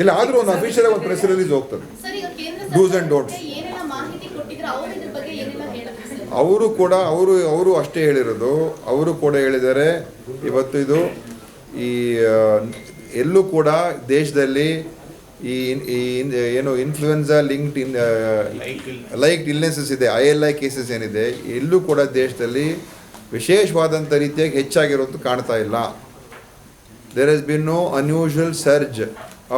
ಇಲ್ಲ ಆದರೂ ಒಂದು ಅಫಿಷಿಯಲ್ ಒಂದು ಪ್ರೆಸ್ ರಿಲೀಸ್ ಹೋಗ್ತದೆ. ಡೂಸ್ ಅಂಡ್ ಕೊಟ್ಟಿದ್ರೆ ಅವ್ರು ಇದ್ರ ಬಗ್ಗೆ ಏನೆಲ್ಲ ಹೇಳಿದ್ರು ಸರ್? ಅವರು ಕೂಡ ಅವರು ಅವರು ಅಷ್ಟೇ ಹೇಳಿರೋದು. ಅವರು ಕೂಡ ಹೇಳಿದ್ದಾರೆ ಇವತ್ತು ಇದು ಈ ಎಲ್ಲೂ ಕೂಡ ದೇಶದಲ್ಲಿ ಈ ಈ ಏನು influenza linked in like illnesses ಇದೆ ಐ ಎಲ್ ಐ ಕೇಸಸ್ ಏನಿದೆ ಎಲ್ಲೂ ಕೂಡ ದೇಶದಲ್ಲಿ ವಿಶೇಷವಾದಂಥ ರೀತಿಯಾಗಿ ಹೆಚ್ಚಾಗಿರೋದು ಕಾಣ್ತಾ ಇಲ್ಲ. There has been no unusual surge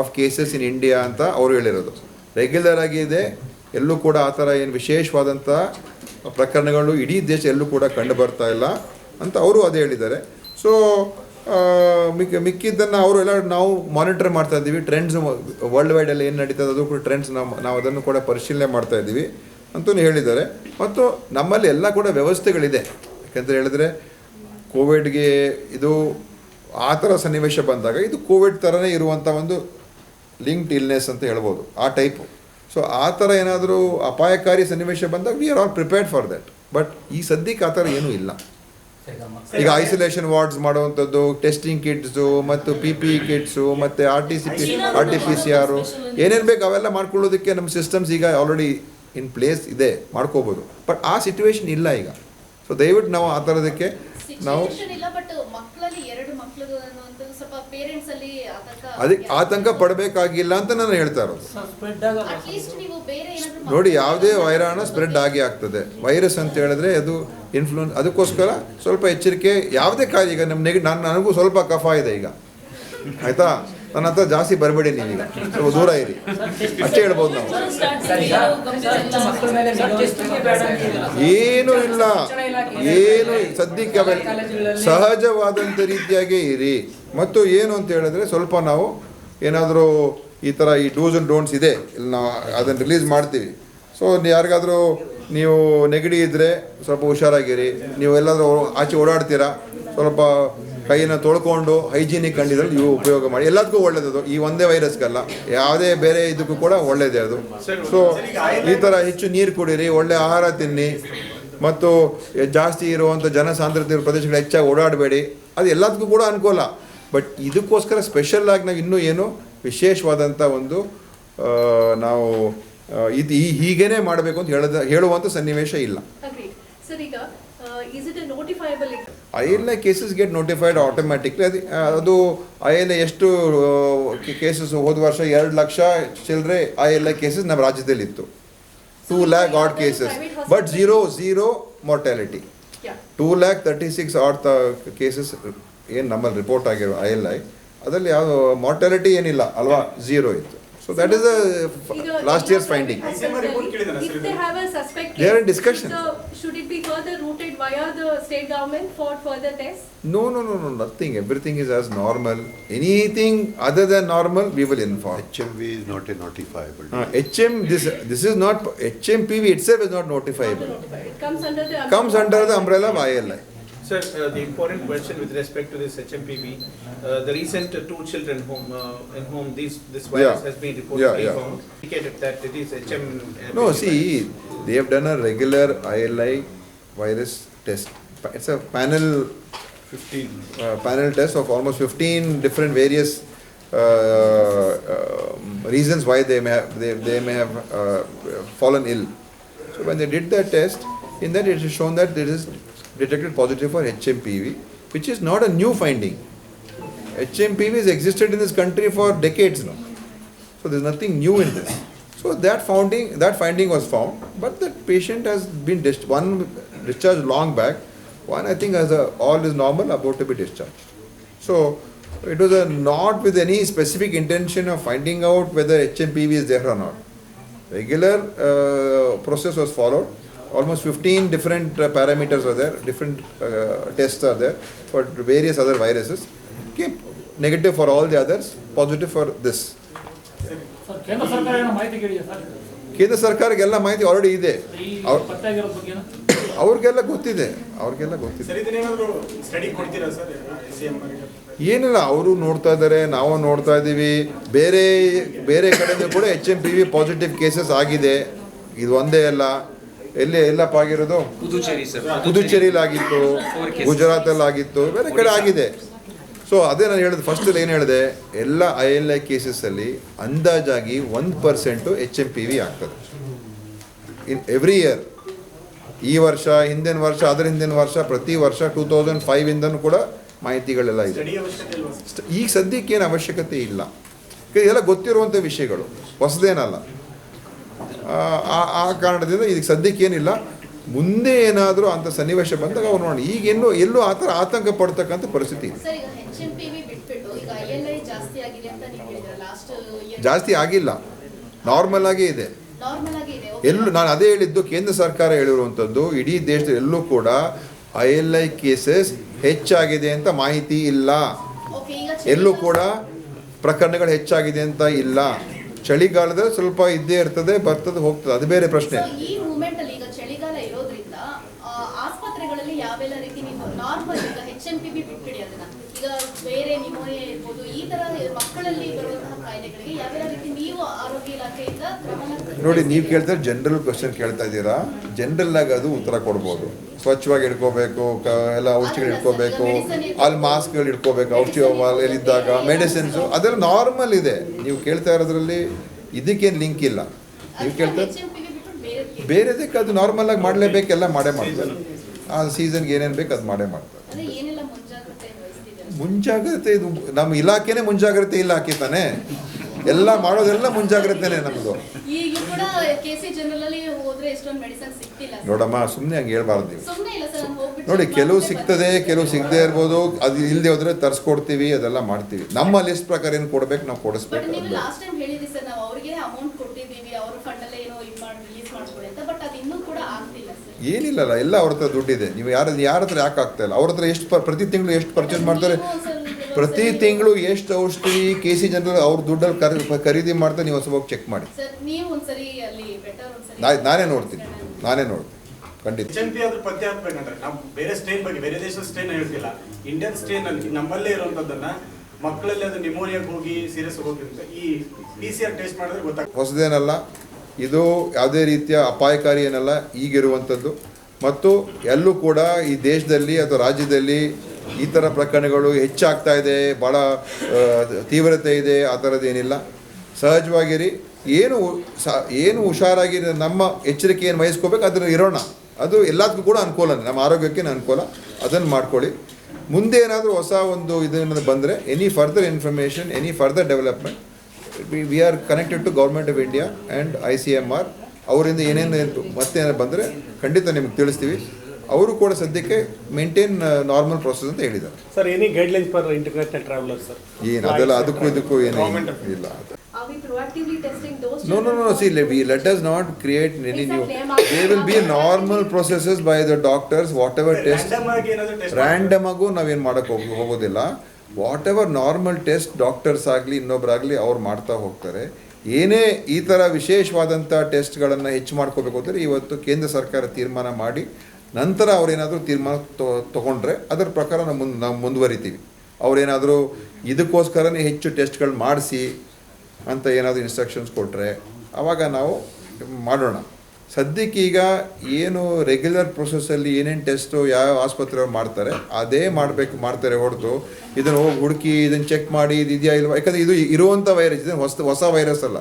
of cases in India ಅಂತ ಅವರು ಹೇಳಿರೋದು. ರೆಗ್ಯುಲರ್ ಆಗಿ ಇದೆ. ಎಲ್ಲೂ ಕೂಡ ಆ ಥರ ಏನು ವಿಶೇಷವಾದಂಥ ಪ್ರಕರಣಗಳು ಇಡೀ ದೇಶ ಎಲ್ಲೂ ಕೂಡ ಕಂಡು ಬರ್ತಾ ಇಲ್ಲ ಅಂತ ಅವರು ಅದೇ ಹೇಳಿದ್ದಾರೆ. ಸೊ ಮಿಕ್ಕ ಮಿಕ್ಕಿದ್ದನ್ನು ಅವರು ಎಲ್ಲ ನಾವು ಮಾನಿಟರ್ ಮಾಡ್ತಾ ಇದ್ದೀವಿ. ಟ್ರೆಂಡ್ಸ್ ವರ್ಲ್ಡ್ ವೈಡಲ್ಲಿ ಏನು ನಡೀತದೆ ಅದು ಕೂಡ ಟ್ರೆಂಡ್ಸ್ ನಾವು ನಾವು ಅದನ್ನು ಕೂಡ ಪರಿಶೀಲನೆ ಮಾಡ್ತಾ ಇದ್ದೀವಿ ಅಂತಲೂ ಹೇಳಿದ್ದಾರೆ. ಮತ್ತು ನಮ್ಮಲ್ಲಿ ಎಲ್ಲ ಕೂಡ ವ್ಯವಸ್ಥೆಗಳಿದೆ. ಯಾಕೆಂದರೆ ಹೇಳಿದ್ರೆ ಕೋವಿಡ್ಗೆ ಇದು ಆ ಥರ ಸನ್ನಿವೇಶ ಬಂದಾಗ ಇದು ಕೋವಿಡ್ ಥರನೇ ಇರುವಂಥ ಒಂದು ಲಿಂಕ್ಡ್ ಇಲ್ನೆಸ್ ಅಂತ ಹೇಳ್ಬೋದು ಆ ಟೈಪು. ಸೊ ಆ ಥರ ಏನಾದರೂ ಅಪಾಯಕಾರಿ ಸನ್ನಿವೇಶ ಬಂದಾಗ we are all prepared for that but ಈ ಸದ್ಯಕ್ಕೆ ಆ ಥರ ಏನೂ ಇಲ್ಲ. ಈಗ ಐಸೋಲೇಷನ್ ವಾರ್ಡ್ಸ್ ಮಾಡುವಂಥದ್ದು ಟೆಸ್ಟಿಂಗ್ ಕಿಟ್ಸು ಮತ್ತು ಪಿ ಪಿ ಇ ಕಿಟ್ಸು ಮತ್ತು R T C P R T P C R ಏನೇನು ಬೇಕು ಅವೆಲ್ಲ ಮಾಡ್ಕೊಳ್ಳೋದಕ್ಕೆ ನಮ್ಮ ಸಿಸ್ಟಮ್ಸ್ ಈಗ ಆಲ್ರೆಡಿ ಇನ್ ಪ್ಲೇಸ್ ಇದೆ ಮಾಡ್ಕೋಬೋದು. ಬಟ್ ಆ ಸಿಚುವೇಶನ್ ಇಲ್ಲ ಈಗ. ಸೊ ದಯವಿಟ್ಟು ನಾವು ಆ ಥರದಕ್ಕೆ ನಾವು ಅದಕ್ಕೆ ಆತಂಕ ಪಡಬೇಕಾಗಿಲ್ಲ ಅಂತ ನಾನು ಹೇಳ್ತಾ ಇರೋದು. ಸ್ಪ್ರೆಡ್ ಆಗಲ್ಲ ಅಟ್ ನೀವು ಬೇರೆ ಏನಾದ್ರು ನೋಡಿ ಯಾವುದೇ ವೈರಾಣು ಸ್ಪ್ರೆಡ್ ಆಗಿ ಆಗ್ತದೆ. ವೈರಸ್ ಅಂತ ಹೇಳಿದ್ರೆ ಅದು ಇನ್ಫ್ಲೂನ್ ಅದಕ್ಕೋಸ್ಕರ ಸ್ವಲ್ಪ ಎಚ್ಚರಿಕೆ ಯಾವುದೇ ಕಾರ್ಯ ಈಗ ನಮ್ಮ ನೆಗೆ ನಾನು ನನಗೂ ಸ್ವಲ್ಪ ಕಫ ಇದೆ ಈಗ. ಆಯ್ತಾ? ನನ್ನ ಹತ್ರ ಜಾಸ್ತಿ ಬರಬೇಡಿ ನೀವೀಗ ಸ್ವಲ್ಪ ದೂರ ಇರಿ. ಅಷ್ಟೇ ಹೇಳ್ಬೋದು ನಾವು. ಏನೂ ಇಲ್ಲ. ಏನು ಸದ್ಯಕ್ಕೆ ಸಹಜವಾದಂಥ ರೀತಿಯಾಗೇ ಇರಿ. ಮತ್ತು ಏನು ಅಂತ ಹೇಳಿದ್ರೆ ಸ್ವಲ್ಪ ನಾವು ಏನಾದರೂ ಈ ಥರ ಈ ಡೂಸ್ ಆ್ಯಂಡ್ ಡೋಂಟ್ಸ್ ಇದೆ. ಇಲ್ಲಿ ನಾವು ಅದನ್ನು ರಿಲೀಸ್ ಮಾಡ್ತೀವಿ. ಸೊ ಯಾರಿಗಾದರೂ ನೀವು ನೆಗಡಿ ಇದ್ದರೆ ಸ್ವಲ್ಪ ಹುಷಾರಾಗಿರಿ. ನೀವು ಎಲ್ಲಾದರೂ ಆಚೆ ಓಡಾಡ್ತೀರಾ? ಸ್ವಲ್ಪ ಕೈಯನ್ನು ತೊಳ್ಕೊಂಡು ಹೈಜೀನಿಕ್ ಕಂಡಿದ್ರಲ್ಲಿ ಇವು ಉಪಯೋಗ ಮಾಡಿ. ಎಲ್ಲದಕ್ಕೂ ಒಳ್ಳೆಯದು ಈ ಒಂದೇ ವೈರಸ್ಗಲ್ಲ. ಯಾವುದೇ ಬೇರೆ ಇದಕ್ಕೂ ಕೂಡ ಒಳ್ಳೆಯದೇ ಅದು. ಸೊ ಈ ಥರ ಹೆಚ್ಚು ನೀರು ಕುಡೀರಿ, ಒಳ್ಳೆ ಆಹಾರ ತಿನ್ನಿ. ಮತ್ತು ಜಾಸ್ತಿ ಇರುವಂಥ ಜನಸಾಂದ್ರತೆ ಇರೋ ಪ್ರದೇಶಗಳು ಹೆಚ್ಚಾಗಿ ಓಡಾಡಬೇಡಿ. ಅದು ಎಲ್ಲದಕ್ಕೂ ಕೂಡ ಅನುಕೂಲ. ಬಟ್ ಇದಕ್ಕೋಸ್ಕರ ಸ್ಪೆಷಲ್ ಆಗಿ ನಾವು ಇನ್ನೂ ಏನು ವಿಶೇಷವಾದಂಥ ಒಂದು ನಾವು ಇದು ಈ ಹೀಗೇನೆ ಮಾಡಬೇಕು ಅಂತ ಹೇಳದ, ಹೇಳುವಂಥ ಸನ್ನಿವೇಶ ಇಲ್ಲ. I L I cases get notified automatically ಅದು ಅದು ಐ ಎಲ್ ಐ ಎಷ್ಟು ಕೇಸಸ್ ಹೋದ ವರ್ಷ ಎರಡು ಲಕ್ಷ ಚಿಲ್ಲರೆ ಐ ಎಲ್ ಐ ಕೇಸಸ್ ನಮ್ಮ ರಾಜ್ಯದಲ್ಲಿ ಇತ್ತು two lakh odd cases but zero zero mortality. Two lakh thirty six odd cases ಏನು ನಮ್ಮಲ್ಲಿ ರಿಪೋರ್ಟ್ ಆಗಿರೋ ಐ ಎಲ್ ಐ ಅದರಲ್ಲಿ ಯಾವ ಮಾರ್ಟಾಲಿಟಿ ಏನಿಲ್ಲ ಅಲ್ವಾ? ಝೀರೋ ಇತ್ತು. So that is last years finding If they have a suspect They are in case, discussion. so should it be further routed via the state government for further tests? No, no, no, no, nothing. Everything is as normal. Anything other than normal, we will inform. HMV is not a notifiable. Uh, HM, this, this is not, HMPV itself is not Not notifiable. notified. It comes under the. Comes under the umbrella of ILI. Sir, uh, the important question with respect to this HMPV, uh, the recent uh, two children whom, uh, in whom these, this virus Yeah. has been Yeah, reportedly yeah. found, indicated that it is HM. uh, No, virus. see, they have done a regular ILI virus test. It's a panel, Fifteen. uh, panel test of almost fifteen different various uh, um, reasons why they may have, they, they may have uh, fallen ill. So when they did that test, in that it is shown that it is detected positive for HMPV, which is not a new finding. HMPV has existed in this country for decades now. So there's nothing new in this. So that finding, that finding was found, but the patient has been one discharged long back, one I think as a, all is normal, about to be discharged. So it was a not with any specific intention of finding out whether HMPV is there or not. Regular uh, process was followed. Almost 15 different uh, parameters are there, different uh, tests are there for various other viruses. Came negative for all the others, positive for this. Sir ಕೇಂದ್ರ ಸರ್ಕಾರ ಏನೋ ಮಾಹಿತಿ ಕೇಳಿದೆ sir ಕೇಂದ್ರ ಸರ್ಕಾರಕ್ಕೆಲ್ಲ ಮಾಹಿತಿ already ಇದೆ ಅವ್ರಿಗೆಲ್ಲ ಗೊತ್ತಿದೆ ಅವ್ರಿಗೆಲ್ಲ ಗೊತ್ತಿದೆ. ಸರ್ ಇದನ್ನೇನಾದ್ರು ಸ್ಟಡಿ ಕೊಡ್ತೀರಾ ಸರ್ ಏನಿಲ್ಲ ಅವರು ನೋಡ್ತಾ ಇದ್ದಾರೆ ನಾವು ನೋಡ್ತಾ ಇದ್ದೀವಿ. ಬೇರೆ ಬೇರೆ ಕಡೆಯಿಂದ ಕೂಡ H M P V positive cases ಆಗಿದೆ. ಇದು ಒಂದೇ ಅಲ್ಲ. ಎಲ್ಲಿ ಎಲ್ಲಪ್ಪ ಆಗಿರೋದು? ಪುದುಚೇರಿ ಸರ್ ಪುದುಚೇರಿಲಿ ಆಗಿತ್ತು ಗುಜರಾತಲ್ಲಿ ಆಗಿತ್ತು ಬೇರೆ ಕಡೆ ಆಗಿದೆ. ಸೊ ಅದೇ ನಾನು ಹೇಳಿದೆ ಫಸ್ಟಲ್ಲಿ ಏನು ಹೇಳಿದೆ ಎಲ್ಲ ಐ ಎಲ್ ಐ ಕೇಸಸ್ಸಲ್ಲಿ ಅಂದಾಜಾಗಿ ಒಂದು percent H M P V ಆಗ್ತದೆ. ಇನ್ ಎವ್ರಿ ಇಯರ್ ಈ ವರ್ಷ ಹಿಂದಿನ ವರ್ಷ ಅದರ ಹಿಂದಿನ ವರ್ಷ ಪ್ರತಿ ವರ್ಷ ಟೂ ತೌಸಂಡ್ ಫೈವಿಂದನೂ ಕೂಡ ಮಾಹಿತಿಗಳೆಲ್ಲ ಇದೆ. ಈಗ ಸದ್ಯಕ್ಕೆ ಏನು ಅವಶ್ಯಕತೆ ಇಲ್ಲ. ಇದೆಲ್ಲ ಗೊತ್ತಿರುವಂಥ ವಿಷಯಗಳು ಹೊಸದೇನಲ್ಲ. ಆ, ಆ- ಆ ಕಾರಣದಿಂದ ಇದಕ್ಕೆ ಸದ್ಯಕ್ಕೆ ಏನಿಲ್ಲ ಮುಂದೆ ಏನಾದರೂ ಅಂಥ ಸನ್ನಿವೇಶ ಬಂದಾಗ ಅವ್ರು ನೋಡಿ ಈಗ ಎಲ್ಲೂ ಎಲ್ಲೂ ಆ ಥರ ಆತಂಕ ಪಡ್ತಕ್ಕಂಥ ಪರಿಸ್ಥಿತಿ ಜಾಸ್ತಿ ಆಗಿದೆ ಅಂತ ನೀವು ಹೇಳಿದ್ರೆ ಲಾಸ್ಟ್ ಜಾಸ್ತಿ ಆಗಿಲ್ಲ. ನಾರ್ಮಲ್ ಆಗೇ ಇದೆ. ನಾರ್ಮಲ್ ಆಗಿ ಇದೆ ಎಲ್ಲೂ ನಾನು ಅದೇ ಹೇಳಿದ್ದು ಕೇಂದ್ರ ಸರ್ಕಾರ ಹೇಳಿರುವಂಥದ್ದು ಇಡೀ ದೇಶದ ಎಲ್ಲೂ ಕೂಡ ಐ ಎಲ್ ಐ ಕೇಸಸ್ ಹೆಚ್ಚಾಗಿದೆ ಅಂತ ಮಾಹಿತಿ ಇಲ್ಲ. ಎಲ್ಲೂ ಕೂಡ ಪ್ರಕರಣಗಳು ಹೆಚ್ಚಾಗಿದೆ ಅಂತ ಇಲ್ಲ. ಚಳಿಗಾಲದಲ್ಲಿ ಸ್ವಲ್ಪ ಇದ್ದೇ ಇರ್ತದೆ ಬರ್ತದೆ ಹೋಗ್ತದೆ. ಅದು ಬೇರೆ ಪ್ರಶ್ನೆ. ಈ ಮೂಮೆಂಟ್ ಅಲ್ಲಿ ಈಗ ಚಳಿಗಾಲ ಇರೋದ್ರಿಂದ ಆ, ಆಸ್ಪತ್ರೆಗಳಲ್ಲಿ ಯಾವೆಲ್ಲ ರೀತಿ ನೀವು ನಾರ್ಮಲ್ ಈಗ ಹೆಚ್ ಎಂ ಪಿ ಬಿ ಬಿಟ್ಬಿಡಿ ಅದನ್ನ. ಈಗ ಬೇರೆ ನಿಮೋನಿಯಾ ಇರ್ಬೋದು ಈ ತರ ಮಕ್ಕಳಲ್ಲಿ ಬರುವಂತಹ ಕಾಯಿಲೆಗಳಿಗೆ ಯಾವೆಲ್ಲ ರೀತಿ ನೀವು ಆರೋಗ್ಯ ಇಲಾಖೆಯಿಂದ ಕ್ರಮನ ನೋಡಿ ನೀವು ಕೇಳ್ತಾರೆ ಜನರಲ್ ಕ್ವಶನ್ ಕೇಳ್ತಾ ಇದ್ದೀರಾ? ಜನರಲ್ ಆಗಿ ಅದು ಉತ್ತರ ಕೊಡ್ಬೋದು. ಸ್ವಚ್ಛವಾಗಿ ಇಟ್ಕೋಬೇಕು ಕ ಎಲ್ಲ ಔಷಧಿಗಳು ಇಟ್ಕೋಬೇಕು ಅಲ್ಲಿ ಮಾಸ್ಕ್ಗಳು ಇಟ್ಕೋಬೇಕು ಔಷಧಿ ಇದ್ದಾಗ ಮೆಡಿಸಿನ್ಸು ಅದೆಲ್ಲ ನಾರ್ಮಲ್ ಇದೆ. ನೀವು ಕೇಳ್ತಾ ಇರೋದ್ರಲ್ಲಿ ಇದಕ್ಕೇನು ಲಿಂಕ್ ಇಲ್ಲ. ನೀವು ಕೇಳ್ತಾ ಬೇರೆದಕ್ಕೆ ಅದು ನಾರ್ಮಲ್ ಆಗಿ ಮಾಡಲೇಬೇಕು ಎಲ್ಲ ಮಾಡೇ ಮಾಡ್ತಾರೆ. ಆ ಸೀಸನ್ಗೆ ಏನೇನು ಬೇಕು ಅದು ಮಾಡೇ ಮಾಡ್ತಾರೆ. ಮುಂಜಾಗ್ರತೆ ಇದು ನಮ್ಮ ಇಲಾಖೆನೇ ಮುಂಜಾಗ್ರತೆ ಇಲಾಖೆ ತಾನೇ? ಎಲ್ಲ ಮಾಡೋದೆಲ್ಲ ಮುಂಜಾಗ್ರತೆನೇ ನಮ್ಮದು. ನೋಡಮ್ಮ ಸುಮ್ಮನೆ ಹಂಗೆ ಹೇಳ್ಬಾರ್ದು ನೀವು. ನೋಡಿ ಕೆಲವು ಸಿಗ್ತದೆ ಕೆಲವು ಸಿಗದೆ ಇರ್ಬೋದು ಅದು ಇಲ್ಲದೆ ಹೋದ್ರೆ ತರಿಸ್ಕೊಡ್ತೀವಿ ಅದೆಲ್ಲ ಮಾಡ್ತೀವಿ. ನಮ್ಮ ಲಿಸ್ಟ್ ಪ್ರಕಾರ ಏನು ಕೊಡ್ಬೇಕು ನಾವು ಕೊಡಿಸ್ಬೇಕು ಏನಿಲ್ಲಲ್ಲ ಎಲ್ಲ ಅವ್ರ ಹತ್ರ ದುಡ್ಡಿದೆ. ನೀವು ಯಾರ ಯಾರ ಹತ್ರ ಯಾಕೆ ಆಗ್ತಾ ಇಲ್ಲ? ಅವ್ರ ಹತ್ರ ಎಷ್ಟು ಪ್ರತಿ ತಿಂಗಳು ಎಷ್ಟು ಪರ್ಚೇಸ್ ಮಾಡ್ತಾರೆ? ಪ್ರತಿ ತಿಂಗಳು ಎಷ್ಟು ಔಷಧಿ ಕೆ ಸಿ ಜನರಲ್ ಅವ್ರ ದುಡ್ಡಲ್ಲಿ ಖರೀ ಖರೀದಿ ಮಾಡ್ತಾ ನೀವು ಹೊಸ ಚೆಕ್ ಮಾಡಿ. ಸರ್ ನೀವು ಒಂದ್ಸರಿ ಅಲ್ಲಿ ಬೆಟರ್ ಒಂದ್ಸರಿ ನಾನೇ ನೋಡ್ತೀನಿ. ನಾನೇ ನೋಡ್ತೀನಿ. ಖಂಡಿತ. ಪತ್ತೆ ಹಾಕ್ಬೇಕಂದ್ರೆ ನಾವು ಬೇರೆ ಸ್ಟೇನ್ ಬಗ್ಗೆ ಬೇರೆ ದೇಶದ ಸ್ಟೇನ್ ಹೇಳ್ತಿಲ್ಲ. ಇಂಡಿಯನ್ ಸ್ಟೇನ್ ಅಲ್ಲಿ ನಮ್ಮಲ್ಲೇ ಇರುವಂತದ್ದನ್ನ ಮಕ್ಕಳಲ್ಲಿ ಅದು ನಿಮೋನಿಯಾಗಿ ಹೋಗಿ ಸೀರಿಯಸ್ ಹೋಗಿರುತ್ತೆ ಈ ಪಿ ಸಿ ಆರ್ ಟೆಸ್ಟ್ ಮಾಡಿದ್ರೆ ಗೊತ್ತಾಗ್ತದೆ. ಹೊಸದೇನಲ್ಲ ಇದು ಯಾವುದೇ ರೀತಿಯ ಅಪಾಯಕಾರಿ ಏನಲ್ಲ ಈಗಿರುವಂಥದ್ದು ಮತ್ತು ಎಲ್ಲೂ ಕೂಡ ಈ ದೇಶದಲ್ಲಿ ಅಥವಾ ರಾಜ್ಯದಲ್ಲಿ ಈ ಥರ ಪ್ರಕರಣಗಳು ಹೆಚ್ಚಾಗ್ತಾ ಇದೆ ಭಾಳ ತೀವ್ರತೆ ಇದೆ, ಆ ಥರದ್ದೇನಿಲ್ಲ ಸಹಜವಾಗಿರಿ, ಏನು ಸ, ಏನು ಹುಷಾರಾಗಿ ನಮ್ಮ ಎಚ್ಚರಿಕೆ ಏನು ವಹಿಸ್ಕೋಬೇಕು, ಅದನ್ನು ಇರೋಣ. ಅದು ಎಲ್ಲದಕ್ಕೂ ಕೂಡ ಅನುಕೂಲ ನಮ್ಮ ಆರೋಗ್ಯಕ್ಕೆ ಅನುಕೂಲ. ಅದನ್ನು ಮಾಡ್ಕೊಳ್ಳಿ. ಮುಂದೆ ಏನಾದರೂ ಹೊಸ ಒಂದು ಇದನ್ನು ಬಂದರೆ any further information any further development we are connected to government of India and I C M R ಅವರಿಂದ ಏನೇನು, ಮತ್ತೆ ಬಂದರೆ ಖಂಡಿತ ನಿಮ್ಗೆ ತಿಳಿಸ್ತೀವಿ. ಅವರು ಕೂಡ ಸದ್ಯಕ್ಕೆ ಮೇಂಟೈನ್ ನಾರ್ಮಲ್ ಪ್ರೊಸೆಸ್ ಅಂತ ಹೇಳಿದ್ದಾರೆ. Sir any guidelines for international traveller sir ಏನು ಅದೆಲ್ಲ ಅದಕ್ಕೂ ಇದಕ್ಕೂ ಏನು ಇಲ್ಲ. No no? No, no, no, children see, for- let- we, let us not create any new, Exactly, I'm asking there will be normal processes by the doctors, whatever test. Random ಆಗು ನಾವೇನು ಮಾಡೋಕ್ಕೆ ಹೋಗಿ ಹೋಗೋದಿಲ್ಲ. Whatever normal test doctors ಆಗಲಿ ಇನ್ನೊಬ್ಬರಾಗಲಿ ಅವ್ರು ಮಾಡ್ತಾ ಹೋಗ್ತಾರೆ. ಏನೇ ಈ ಥರ ವಿಶೇಷವಾದಂಥ ಟೆಸ್ಟ್ಗಳನ್ನು ಹೆಚ್ಚು ಮಾಡ್ಕೋಬೇಕು ಅಂದರೆ ಇವತ್ತು ಕೇಂದ್ರ ಸರ್ಕಾರ ತೀರ್ಮಾನ ಮಾಡಿ ನಂತರ ಅವರೇನಾದರೂ ತೀರ್ಮಾನ ತಗೊಂಡ್ರೆ ಅದರ ಪ್ರಕಾರ ನಾವು ಮುಂದೆ, ನಾವು ಮುಂದುವರಿತೀವಿ. ಅವರೇನಾದರೂ ಇದಕ್ಕೋಸ್ಕರನೇ ಹೆಚ್ಚು ಟೆಸ್ಟ್ಗಳು ಮಾಡಿಸಿ ಅಂತ ಏನಾದರೂ ಇನ್ಸ್ಟ್ರಕ್ಷನ್ಸ್ ಕೊಟ್ಟರೆ ಆವಾಗ ನಾವು ಮಾಡೋಣ. ಸದ್ಯಕ್ಕೀಗ ಏನು ರೆಗ್ಯುಲರ್ ಪ್ರೊಸೆಸ್ಸಲ್ಲಿ ಏನೇನು ಟೆಸ್ಟು ಯಾವ ಆಸ್ಪತ್ರೆಯವ್ರು ಮಾಡ್ತಾರೆ, ಅದೇ ಮಾಡಬೇಕು, ಮಾಡ್ತಾರೆ ಹೊರತು ಇದನ್ನು ಹೋಗಿ ಹುಡುಕಿ, ಇದನ್ನು ಚೆಕ್ ಮಾಡಿ, ಇದು ಇದೆಯಾ ಇಲ್ವಾ? ಯಾಕಂದರೆ ಇದು ಇರುವಂಥ ವೈರಸ್ ಇದನ್ನು ಹೊಸ ಹೊಸ ವೈರಸ್ ಅಲ್ಲ.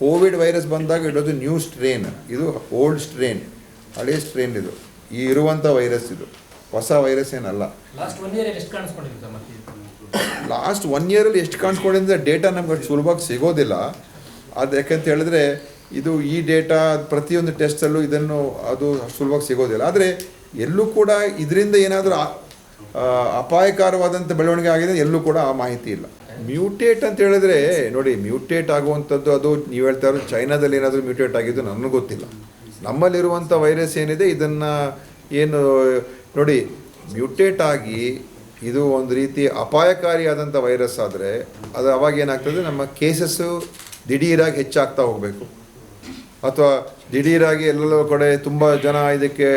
ಕೋವಿಡ್ ವೈರಸ್ ಬಂದಾಗ ಇಡೋದು ನ್ಯೂ ಸ್ಟ್ರೇನ್ ಇದು ಓಲ್ಡ್ ಸ್ಟ್ರೇನ್ ಹಳೆಯ ಸ್ಟ್ರೇನ್ ಇದು. ಈ ಇರುವಂಥ ವೈರಸ್ ಇದು. ಹೊಸ ವೈರಸ್ ಏನಲ್ಲ. ಲಾಸ್ಟ್ ಒನ್ ಇಯರಲ್ಲಿ ಎಷ್ಟು ಕಾಣಿಸ್ಕೊಂಡಿದ್ರೆ ಡೇಟಾ ನಮ್ಗೆ ಅಷ್ಟು ಸುಲಭವಾಗಿ ಸಿಗೋದಿಲ್ಲ. ಅದು ಯಾಕಂತ ಹೇಳಿದ್ರೆ ಇದು ಈ ಡೇಟಾ ಪ್ರತಿಯೊಂದು ಟೆಸ್ಟಲ್ಲೂ ಇದನ್ನು ಅದು ಸುಲಭವಾಗಿ ಸಿಗೋದಿಲ್ಲ. ಆದರೆ ಎಲ್ಲೂ ಕೂಡ ಇದರಿಂದ ಏನಾದರೂ ಅಪಾಯಕಾರವಾದಂಥ ಬೆಳವಣಿಗೆ ಆಗಿದೆ ಎಲ್ಲೂ ಕೂಡ ಆ ಮಾಹಿತಿ ಇಲ್ಲ. ಮ್ಯೂಟೇಟ್ ಅಂತ ಹೇಳಿದ್ರೆ ನೋಡಿ ಮ್ಯೂಟೇಟ್ ಆಗುವಂಥದ್ದು ಅದು ನೀವು ಹೇಳ್ತಾ ಇರೋದು ಚೈನಾದಲ್ಲಿ ಏನಾದರೂ ಮ್ಯೂಟೇಟ್ ಆಗಿದ್ದು ನನಗೂ ಗೊತ್ತಿಲ್ಲ. ನಮ್ಮಲ್ಲಿರುವಂಥ ವೈರಸ್ ಏನಿದೆ, ಇದನ್ನು ಏನು ನೋಡಿ ಮ್ಯೂಟೇಟ್ ಆಗಿ ಇದು ಒಂದು ರೀತಿ ಅಪಾಯಕಾರಿಯಾದಂಥ ವೈರಸ್ ಆದರೆ ಅದು ಅವಾಗ ಏನಾಗ್ತದೆ, ನಮ್ಮ ಕೇಸಸ್ಸು ದಿಢೀರಾಗಿ ಹೆಚ್ಚಾಗ್ತಾ ಹೋಗಬೇಕು. ಅಥವಾ ದಿಢೀರಾಗಿ ಎಲ್ಲೆಲ್ಲೋ ಕಡೆ ತುಂಬ ಜನ ಇದಕ್ಕೆ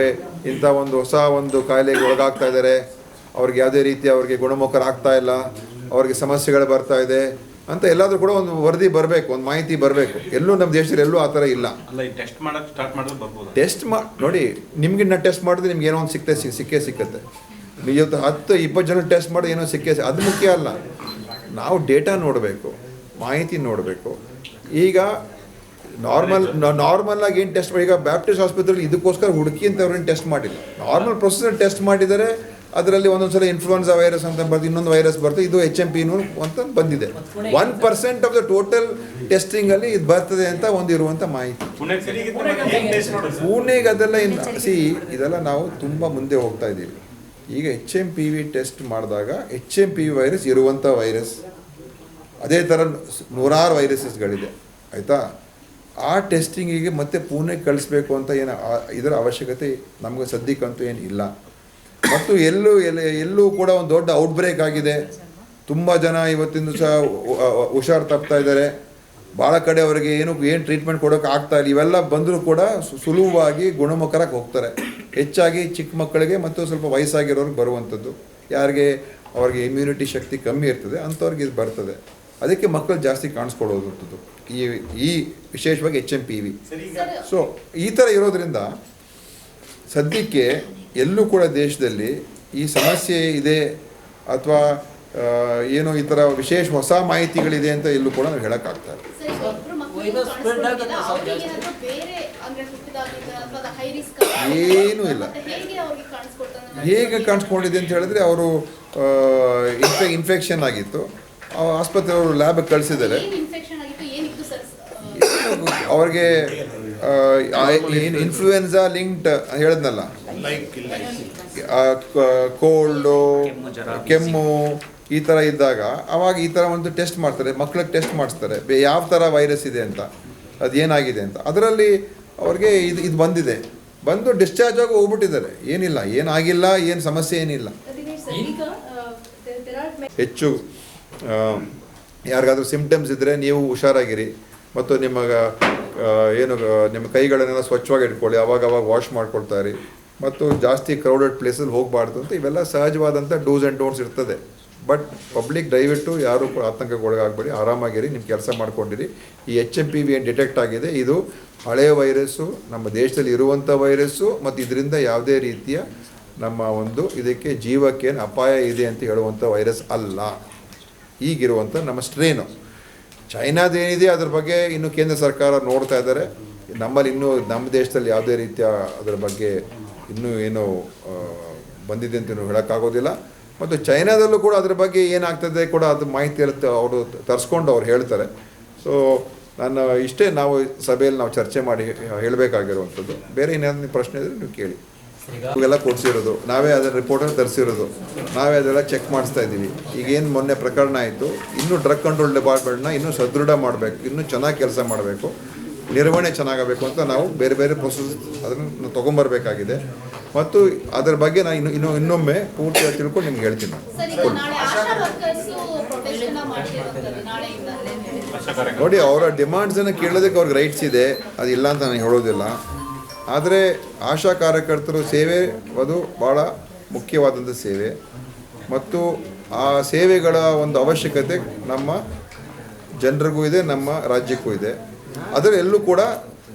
ಇಂಥ ಒಂದು ಹೊಸ ಒಂದು ಕಾಯಿಲೆಗೆ ಒಳಗಾಗ್ತಾ ಇದ್ದಾರೆ ಅವ್ರಿಗೆ ಯಾವುದೇ ರೀತಿ ಅವ್ರಿಗೆ ಗುಣಮುಖರಾಗ್ತಾ ಇಲ್ಲ. ಅವ್ರಿಗೆ ಸಮಸ್ಯೆಗಳು ಬರ್ತಾ ಇದೆ. ಅಂತ ಎಲ್ಲಾದರೂ ಕೂಡ ಒಂದು ವರದಿ ಬರಬೇಕು ಒಂದು ಮಾಹಿತಿ ಬರಬೇಕು. ಎಲ್ಲೂ ನಮ್ಮ ದೇಶದಲ್ಲಿ ಎಲ್ಲೂ ಆ ಥರ ಇಲ್ಲ. ಅಲ್ಲ ಈ ಟೆಸ್ಟ್ ಮಾಡೋಕೆ ಸ್ಟಾರ್ಟ್ ಮಾಡಿದ್ರೆ ಬರ್ಬೋದು? ಟೆಸ್ಟ್ ಮಾ ನೋಡಿ ನಿಮ್ಗೆ ನಾ ಟೆಸ್ಟ್ ಮಾಡಿದ್ರೆ ನಿಮ್ಗೆ ಏನೋ ಒಂದು ಸಿಕ್ಕೇ ಸಿಕ್ ಸಿಕ್ಕೇ ಸಿಕ್ಕತ್ತೆ. ಇವತ್ತು ಹತ್ತು ಇಪ್ಪತ್ತು ಜನ ಟೆಸ್ಟ್ ಮಾಡಿ ಏನೋ ಸಿಕ್ಕೇ ಅದು ಮುಖ್ಯ ಅಲ್ಲ. ನಾವು ಡೇಟಾ ನೋಡಬೇಕು ಮಾಹಿತಿ ನೋಡಬೇಕು. ಈಗ ನಾರ್ಮಲ್ ನಾರ್ಮಲ್ ಆಗಿ ಏನು ಟೆಸ್ಟ್ ಮಾಡಿ ಈಗ ಬ್ಯಾಪ್ಟಿಸ್ಟ್ ಆಸ್ಪತ್ರೆಯಲ್ಲಿ ಇದಕ್ಕೋಸ್ಕರ ಹುಡುಕಿ ಅಂತ ಅವ್ರೇನು ಟೆಸ್ಟ್ ಮಾಡಿಲ್ಲ. ನಾರ್ಮಲ್ ಪ್ರೊಸೆಸ್ ಟೆಸ್ಟ್ ಮಾಡಿದರೆ ಅದರಲ್ಲಿ ಒಂದೊಂದು ಸಲ ಇನ್ಫ್ಲೂಯೆನ್ಸಾ ವೈರಸ್ ಅಂತ ಬರ್ತದೆ ಇನ್ನೊಂದು ವೈರಸ್ ಬರ್ತದೆ ಇದು ಎಚ್ ಎಂ ಪಿನು ಅಂತ ಬಂದಿದೆ. One percent of the total ಟೆಸ್ಟಿಂಗಲ್ಲಿ ಇದು ಬರ್ತದೆ ಅಂತ ಒಂದಿರುವಂಥ ಮಾಹಿತಿ? ಪುಣೆಗೆ ಅದೆಲ್ಲ ಇನ್ ಸಿ ಇದೆಲ್ಲ ನಾವು ತುಂಬ ಮುಂದೆ ಹೋಗ್ತಾ ಇದ್ದೀವಿ. ಈಗ H M P V test ಮಾಡಿದಾಗ H M P V virus ಇರುವಂಥ ವೈರಸ್ ಅದೇ ಥರ ನೂರಾರು ವೈರಸಸ್ಗಳಿದೆ ಆಯಿತಾ? ಆ ಟೆಸ್ಟಿಂಗಿಗೆ ಮತ್ತೆ ಪುಣೆಗೆ ಕಳಿಸ್ಬೇಕು ಅಂತ ಏನು ಇದರ ಅವಶ್ಯಕತೆ ನಮಗೆ ಸದ್ಯಕ್ಕಂತೂ ಏನು ಇಲ್ಲ. ಮತ್ತು ಎಲ್ಲೂ ಎಲ್ಲ ಎಲ್ಲೂ ಕೂಡ ಒಂದು ದೊಡ್ಡ ಔಟ್ಬ್ರೇಕ್ ಆಗಿದೆ. ತುಂಬ ಜನ ಇವತ್ತಿನ ದಿವಸ ಹುಷಾರು ತಪ್ತಾ ಇದ್ದಾರೆ. ಭಾಳ ಕಡೆ ಅವರಿಗೆ ಏನು ಏನು ಟ್ರೀಟ್ಮೆಂಟ್ ಕೊಡೋಕೆ ಆಗ್ತಾ ಇಲ್ಲ. ಇವೆಲ್ಲ ಬಂದರೂ ಕೂಡ ಸುಲಭವಾಗಿ ಗುಣಮುಖರಾಗಿ ಹೋಗ್ತಾರೆ. ಹೆಚ್ಚಾಗಿ ಚಿಕ್ಕ ಮಕ್ಕಳಿಗೆ ಮತ್ತು ಸ್ವಲ್ಪ ವಯಸ್ಸಾಗಿರೋರಿಗೆ ಬರುವಂಥದ್ದು. ಯಾರಿಗೆ ಅವ್ರಿಗೆ ಇಮ್ಯುನಿಟಿ ಶಕ್ತಿ ಕಮ್ಮಿ ಇರ್ತದೆ ಅಂಥವ್ರಿಗೆ ಇದು ಬರ್ತದೆ. ಅದಕ್ಕೆ ಮಕ್ಕಳು ಜಾಸ್ತಿ ಕಾಣಿಸ್ಕೊಳ್ಳೋದಂಥದ್ದು. ಈ ಈ ವಿಶೇಷವಾಗಿ H M P V so ಈ ಥರ ಇರೋದ್ರಿಂದ ಸದ್ಯಕ್ಕೆ ಎಲ್ಲೂ ಕೂಡ ದೇಶದಲ್ಲಿ ಈ ಸಮಸ್ಯೆ ಇದೆ ಅಥವಾ ಏನು ಈ ಥರ ವಿಶೇಷ ಹೊಸ ಮಾಹಿತಿಗಳಿದೆ ಅಂತ ಎಲ್ಲೂ ಕೂಡ ನಾವು ಹೇಳೋಕ್ಕಾಗ್ತಾ ಇಲ್ಲ. ಸರ್, ಈಗ ಮಕ್ಕಳು ವೈರಸ್ spread ಆಗುತ್ತೆ ಸರ್ ಅವ್ರಿಗೆ ಜಾಸ್ತಿ. ಏನಾದ್ರು ಬೇರೆ ಅಂದ್ರೆ ಹುಟ್ಟಿದಾಗಿಂದ ಅಥವಾ ಹೈ ರಿಸ್ಕ್ ಏನೂ ಇಲ್ಲ. ಹೇಗೆ ಕಾಣಿಸ್ಕೊಂಡಿದೆ ಅಂತ ಹೇಳಿದ್ರೆ ಅವರು ಇನ್ಫೆ ಇನ್ಫೆಕ್ಷನ್ ಆಗಿತ್ತು. ಆ ಆಸ್ಪತ್ರೆ ಅವರು ಲ್ಯಾಬ್ಗೆ ಕಳಿಸಿದ್ದಾರೆ. ಏನ್ ಇನ್ಫೆಕ್ಷನ್ ಆಗಿತ್ತು? ಏನಿತ್ತು ಸರ್? ಅವ್ರಿಗೆ ಏನು ಇನ್ಫ್ಲೂಯೆನ್ಸಾ ಲಿಂಕ್ಡ್ ಹೇಳಿದ್ನಲ್ಲ. ಕೋಲ್ಡು ಕೆಮ್ಮು ಈ ಥರ ಇದ್ದಾಗ ಅವಾಗ ಈ ಥರ ಒಂದು ಟೆಸ್ಟ್ ಮಾಡ್ತಾರೆ ಮಕ್ಳಿಗೆ ಟೆಸ್ಟ್ ಮಾಡಿಸ್ತಾರೆ. ಬೇ ಯಾವ ಥರ ವೈರಸ್ ಇದೆ ಅಂತ ಅದು ಏನಾಗಿದೆ ಅಂತ. ಅದರಲ್ಲಿ ಅವ್ರಿಗೆ ಇದು ಇದು ಬಂದಿದೆ. ಬಂದು ಡಿಸ್ಚಾರ್ಜ್ ಆಗಿ ಹೋಗ್ಬಿಟ್ಟಿದ್ದಾರೆ. ಏನಿಲ್ಲ ಏನಾಗಿಲ್ಲ ಏನು ಸಮಸ್ಯೆ ಏನಿಲ್ಲ. ಹೆಚ್ಚು ಯಾರಿಗಾದ್ರೂ ಸಿಮ್ಟಮ್ಸ್ ಇದ್ದರೆ ನೀವು ಹುಷಾರಾಗಿರಿ. ಮತ್ತು ನಿಮಗೆ ಏನು ನಿಮ್ಮ ಕೈಗಳನ್ನೆಲ್ಲ ಸ್ವಚ್ಛವಾಗಿ ಇಟ್ಕೊಳ್ಳಿ. ಅವಾಗವಾಗ ಅವಾಗ ವಾಶ್ ಮಾಡ್ಕೊಳ್ತಾ ಇರಿ. ಮತ್ತು ಜಾಸ್ತಿ ಕ್ರೌಡೆಡ್ ಪ್ಲೇಸಲ್ಲಿ ಹೋಗಬಾರ್ದು ಅಂತ ಇವೆಲ್ಲ ಸಹಜವಾದಂಥ ಡೂಸ್ ಆ್ಯಂಡ್ ಡೋಂಟ್ಸ್ ಇರ್ತದೆ. ಬಟ್ ಪಬ್ಲಿಕ್ ದಯವಿಟ್ಟು ಯಾರು ಒಳಗಾಗಬೇಡಿ ಆರಾಮಾಗಿರಿ ನಿಮ್ಮ ಕೆಲಸ ಮಾಡ್ಕೊಂಡಿರಿ. ಈ ಎಚ್ ಎಂ ಪಿ ವಿ ಏನು ಡಿಟೆಕ್ಟ್ ಆಗಿದೆ, ಇದು ಹಳೆಯ ವೈರಸ್ಸು ನಮ್ಮ ದೇಶದಲ್ಲಿ ಇರುವಂಥ ವೈರಸ್ಸು ಮತ್ತು ಇದರಿಂದ ಯಾವುದೇ ರೀತಿಯ ನಮ್ಮ ಒಂದು ಇದಕ್ಕೆ ಜೀವಕ್ಕೇನು ಅಪಾಯ ಇದೆ ಅಂತ ಹೇಳುವಂಥ ವೈರಸ್ ಅಲ್ಲ. ಈಗಿರುವಂಥ ನಮ್ಮ ಸ್ಟ್ರೇನು ಚೈನಾದೇನಿದೆ ಅದ್ರ ಬಗ್ಗೆ ಇನ್ನು ಕೇಂದ್ರ ಸರ್ಕಾರ ನೋಡ್ತಾ ಇದ್ದಾರೆ. ನಮ್ಮಲ್ಲಿ ಇನ್ನೂ ನಮ್ಮ ದೇಶದಲ್ಲಿ ಯಾವುದೇ ರೀತಿಯ ಅದರ ಬಗ್ಗೆ ಇನ್ನೂ ಏನು ಬಂದಿದೆ ಅಂತ ಹೇಳೋಕ್ಕಾಗೋದಿಲ್ಲ. ಮತ್ತು ಚೈನಾದಲ್ಲೂ ಕೂಡ ಅದ್ರ ಬಗ್ಗೆ ಏನಾಗ್ತದೆ ಕೂಡ ಅದು ಮಾಹಿತಿ ಇರುತ್ತೆ ಅವರು ತರಿಸ್ಕೊಂಡು ಅವ್ರು ಹೇಳ್ತಾರೆ. ಸೊ ನಾನು ಇಷ್ಟೇ ನಾವು ಸಭೆಯಲ್ಲಿ ನಾವು ಚರ್ಚೆ ಮಾಡಿ ಹೇಳಬೇಕಾಗಿರುವಂಥದ್ದು. ಬೇರೆ ಏನಾದ್ರು ಪ್ರಶ್ನೆ ಇದ್ರೆ ನೀವು ಕೇಳಿ. ಇವೆಲ್ಲ ಕೊಡಿಸಿರೋದು. ನಾವೇ ಅದರ ರಿಪೋರ್ಟನ್ನು ತರಿಸಿರೋದು. ನಾವೇ ಅದೆಲ್ಲ ಚೆಕ್ ಮಾಡಿಸ್ತಾ ಇದ್ದೀವಿ. ಈಗೇನು ಮೊನ್ನೆ ಪ್ರಕರಣ ಆಯಿತು. ಇನ್ನೂ ಡ್ರಗ್ ಕಂಟ್ರೋಲ್ ಡಿಪಾರ್ಟ್ಮೆಂಟ್ನ ಇನ್ನೂ ಸದೃಢ ಮಾಡಬೇಕು. ಇನ್ನೂ ಚೆನ್ನಾಗಿ ಕೆಲಸ ಮಾಡಬೇಕು. ನಿರ್ವಹಣೆ ಚೆನ್ನಾಗಬೇಕು ಅಂತ ನಾವು ಬೇರೆ ಬೇರೆ ಪ್ರೊಸೆಸ್ ಅದನ್ನು ತೊಗೊಂಬರ್ಬೇಕಾಗಿದೆ. ಮತ್ತು ಅದರ ಬಗ್ಗೆ ನಾನು ಇನ್ನು ಇನ್ನೂ ಇನ್ನೊಮ್ಮೆ ಪೂರ್ತಿಯಾಗಿ ತಿಳ್ಕೊಂಡು ನಿಮ್ಗೆ ಹೇಳ್ತೀನಿ ನಾನು. ನೋಡಿ ಅವರ ಡಿಮಾಂಡ್ಸನ್ನು ಕೇಳೋದಕ್ಕೆ ಅವ್ರಿಗೆ ರೈಟ್ಸ್ ಇದೆ. ಅದು ಇಲ್ಲ ಅಂತ ನಾನು ಹೇಳೋದಿಲ್ಲ. ಆದರೆ ಆಶಾ ಕಾರ್ಯಕರ್ತರು ಸೇವೆ ಅದು ಭಾಳ ಮುಖ್ಯವಾದಂಥ ಸೇವೆ. ಮತ್ತು ಆ ಸೇವೆಗಳ ಒಂದು ಅವಶ್ಯಕತೆ ನಮ್ಮ ಜನರಿಗೂ ಇದೆ ನಮ್ಮ ರಾಜ್ಯಕ್ಕೂ ಇದೆ. ಅದರ ಎಲ್ಲೂ ಕೂಡ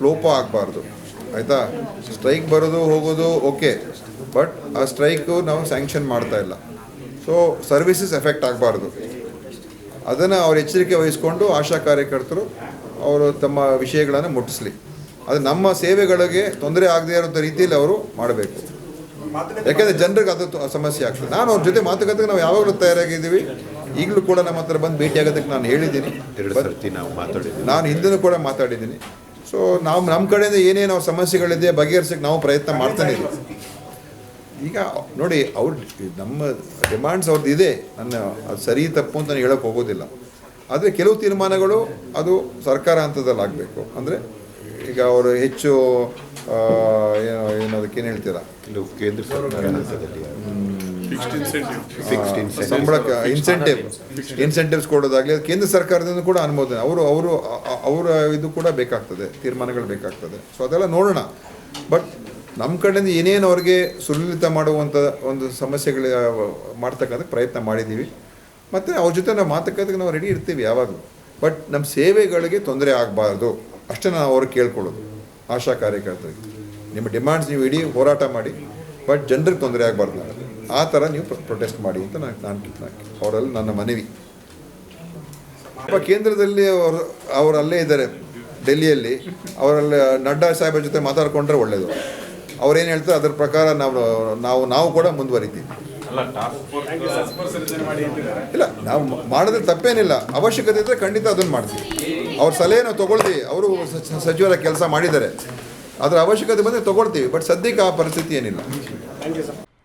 ಲೋಪ ಆಗಬಾರ್ದು. ಆಯಿತಾ? ಸ್ಟ್ರೈಕ್ ಬರೋದು, ಹೋಗೋದು, ಓಕೆ. ಬಟ್ ಆ ಸ್ಟ್ರೈಕು ನಾವು ಸ್ಯಾಂಕ್ಷನ್ ಮಾಡ್ತಾ ಇಲ್ಲ. ಸೊ ಸರ್ವಿಸಸ್ ಎಫೆಕ್ಟ್ ಆಗಬಾರ್ದು. ಅದನ್ನು ಅವ್ರು ಎಚ್ಚರಿಕೆ ವಹಿಸ್ಕೊಂಡು ಆಶಾ ಕಾರ್ಯಕರ್ತರು ಅವರು ತಮ್ಮ ವಿಷಯಗಳನ್ನು ಮುಟ್ಟಿಸ್ಲಿ. ಅದು ನಮ್ಮ ಸೇವೆಗಳಿಗೆ ತೊಂದರೆ ಆಗದೇ ಇರೋಂಥ ರೀತಿಯಲ್ಲಿ ಅವರು ಮಾಡಬೇಕು. ಯಾಕೆಂದರೆ ಜನರಿಗೆ ಅದು ಸಮಸ್ಯೆ ಆಗ್ತದೆ. ನಾನು ಅವ್ರ ಜೊತೆ ಮಾತುಕತೆಗೆ ನಾವು ಯಾವಾಗಲೂ ತಯಾರಾಗಿದ್ದೀವಿ. ಈಗಲೂ ಕೂಡ ನಮ್ಮ ಹತ್ರ ಬಂದು ಭೇಟಿ ಆಗೋದಕ್ಕೆ ನಾನು ಹೇಳಿದ್ದೀನಿ. ಎರಡು ಸರ್ತಿ ನಾವು ಮಾತಾಡಿದ್ವಿ ನಾನು ಹಿಂದೆನೂ ಕೂಡ ಮಾತಾಡಿದ್ದೀನಿ. ಸೊ ನಾವು ನಮ್ಮ ಕಡೆಯಿಂದ ಏನೇನು ನಾವು ಸಮಸ್ಯೆಗಳಿದೆ ಬಗೆಹರಿಸಕ್ಕೆ ನಾವು ಪ್ರಯತ್ನ ಮಾಡ್ತಾನೆ ಇದ್ದೀವಿ. ಈಗ ನೋಡಿ ಅವ್ರ ನಮ್ಮ ಡಿಮ್ಯಾಂಡ್ಸ್ ಅವ್ರದ್ದು ಇದೆ. ನನ್ನ ಅದು ಸರಿ ತಪ್ಪು ಅಂತ ನಾನು ಹೇಳೋಕ್ಕೆ ಹೋಗೋದಿಲ್ಲ. ಆದರೆ ಕೆಲವು ತೀರ್ಮಾನಗಳು ಅದು ಸರ್ಕಾರ ಹಂತದಲ್ಲಿ ಆಗಬೇಕು. ಅಂದರೆ ಈಗ ಅವರು ಹೆಚ್ಚು ಏನು ಏನೋ ಏನು ಅದಕ್ಕೇನು ಹೇಳ್ತೀರಾ? ಕೆಲವು ಕೇಂದ್ರ ಸರ್ಕಾರ ಹಂತದಲ್ಲಿ ಫಿಕ್ಸ್ಡ್ ಇನ್ಸೆಂಟಿವ್ ಸಂಬಳ ಇನ್ಸೆಂಟಿವ್ ಇನ್ಸೆಂಟಿವ್ಸ್ ಕೊಡೋದಾಗಲಿ ಅದು ಕೇಂದ್ರ ಸರ್ಕಾರದಿಂದ ಕೂಡ ಅನುಮೋದನೆ. ಅವರು ಅವರು ಅವರ ಇದು ಕೂಡ ಬೇಕಾಗ್ತದೆ. ತೀರ್ಮಾನಗಳು ಬೇಕಾಗ್ತದೆ. ಸೊ ಅದೆಲ್ಲ ನೋಡೋಣ. ಬಟ್ ನಮ್ಮ ಕಡೆಯಿಂದ ಏನೇನು ಅವ್ರಿಗೆ ಸುಲಲಿತ ಮಾಡುವಂಥ ಒಂದು ಸಮಸ್ಯೆಗಳು ಮಾಡ್ತಕ್ಕಂಥ ಪ್ರಯತ್ನ ಮಾಡಿದ್ದೀವಿ. ಮತ್ತು ಅವ್ರ ಜೊತೆ ನಾವು ಮಾತುಕತೆಗೆ ನಾವು ರೆಡಿ ಇರ್ತೀವಿ ಯಾವಾಗಲೂ. ಬಟ್ ನಮ್ಮ ಸೇವೆಗಳಿಗೆ ತೊಂದರೆ ಆಗಬಾರ್ದು. ಅಷ್ಟೇ ನಾವು ಅವ್ರಿಗೆ ಕೇಳ್ಕೊಳ್ಳೋದು. ಆಶಾ ಕಾರ್ಯಕರ್ತರಿಗೆ. ನಿಮ್ಮ ಡಿಮ್ಯಾಂಡ್ಸ್ ನೀವು ಇಡೀ ಹೋರಾಟ ಮಾಡಿ. ಬಟ್ ಜನರಿಗೆ ತೊಂದರೆ ಆಗಬಾರ್ದು. ಆ ಥರ ನೀವು ಪ್ರೊಟೆಸ್ಟ್ ಮಾಡಿ ಅಂತ ನಾನು ನಾನು ಅವರಲ್ಲಿ ನನ್ನ ಮನವಿ. ಅಪ್ಪ ಕೇಂದ್ರದಲ್ಲಿ ಅವರು ಅವರು ಅಲ್ಲೇ ಇದ್ದಾರೆ ಡೆಲ್ಲಿಯಲ್ಲಿ. ಅವರಲ್ಲಿ ನಡ್ಡಾ ಸಾಹೇಬರ ಜೊತೆ ಮಾತಾಡ್ಕೊಂಡ್ರೆ ಒಳ್ಳೆಯದು ಅವ್ರೇನು ಹೇಳ್ತಾರೆ ಅದರ ಪ್ರಕಾರ ನಾವು ನಾವು ನಾವು ಕೂಡ ಮುಂದುವರಿತೀವಿ. ಥ್ಯಾಂಕ್ ಯು ಸಸ್ಪರ್ಸರ್ಜನೆ ಮಾಡಿ ಅಂತಿದ್ದಾರೆ. ಇಲ್ಲ ನಾವು ಮಾಡಿದ್ರೆ ತಪ್ಪೇನಿಲ್ಲ. ಅವಶ್ಯಕತೆ ಇದ್ದರೆ ಖಂಡಿತ ಅದನ್ನು ಮಾಡ್ತೀವಿ. ಅವ್ರ ಸಲಹೆ ನಾವು ತೊಗೊಳ್ತೀವಿ. ಅವರು ಸಚಿವರ ಕೆಲಸ ಮಾಡಿದ್ದಾರೆ. ಅದರ ಅವಶ್ಯಕತೆ ಬಂದರೆ ತೊಗೊಳ್ತೀವಿ. ಬಟ್ ಸದ್ಯಕ್ಕೆ ಆ ಪರಿಸ್ಥಿತಿ ಏನಿಲ್ಲ. Thank you sir.